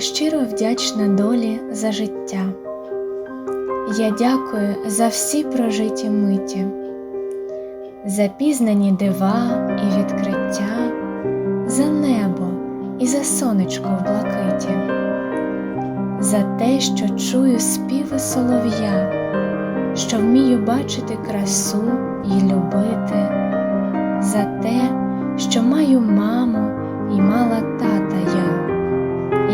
щиро вдячна долі за життя. Я дякую за всі прожиті миті, за пізнані дива і відкриття, за небо і за сонечко в блакиті, за те, що чую співи солов'я, що вмію бачити красу і любити, за те, що маю маму і мала тата я,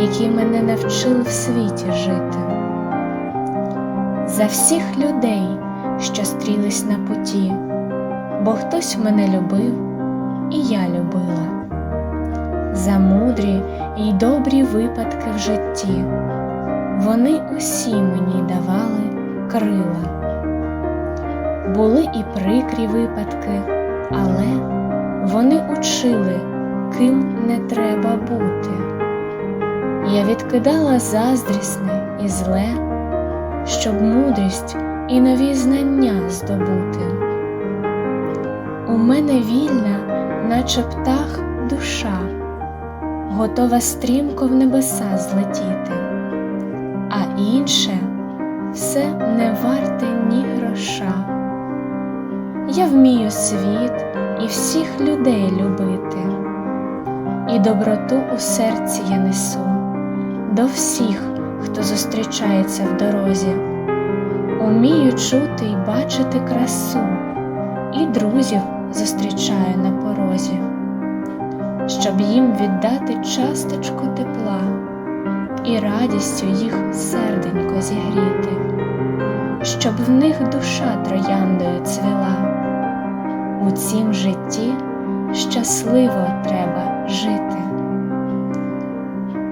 який мене навчив в світі жити, за всіх людей, що стрілись на путі, бо хтось мене любив, і я любила, за мудрі й добрі випадки в житті, вони усі мені давали крила. Були і прикрі випадки, але вони учили, ким не треба бути. Я відкидала заздрісне і зле, щоб мудрість і нові знання здобути. У мене вільна, наче птах, душа, готова стрімко в небеса злетіти, а інше все не варте ні гроша. Я вмію світ і всіх людей любити, і доброту у серці я несу до всіх, хто зустрічається в дорозі, умію чути й бачити красу, і друзів зустрічаю на порозі, щоб їм віддати часточку тепла і радістю їх серденько зігріти, щоб в них душа трояндою цвіла. У цім житті щасливо треба жити.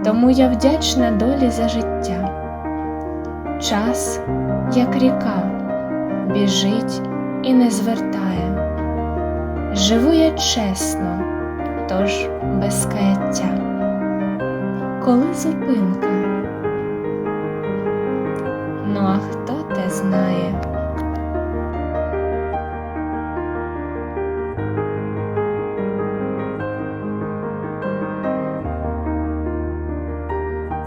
Тому я вдячна долі за життя. Час, як ріка, біжить і не звертає. Живу я чесно, тож без каяття. Коли зупинка? Ну а хто те знає?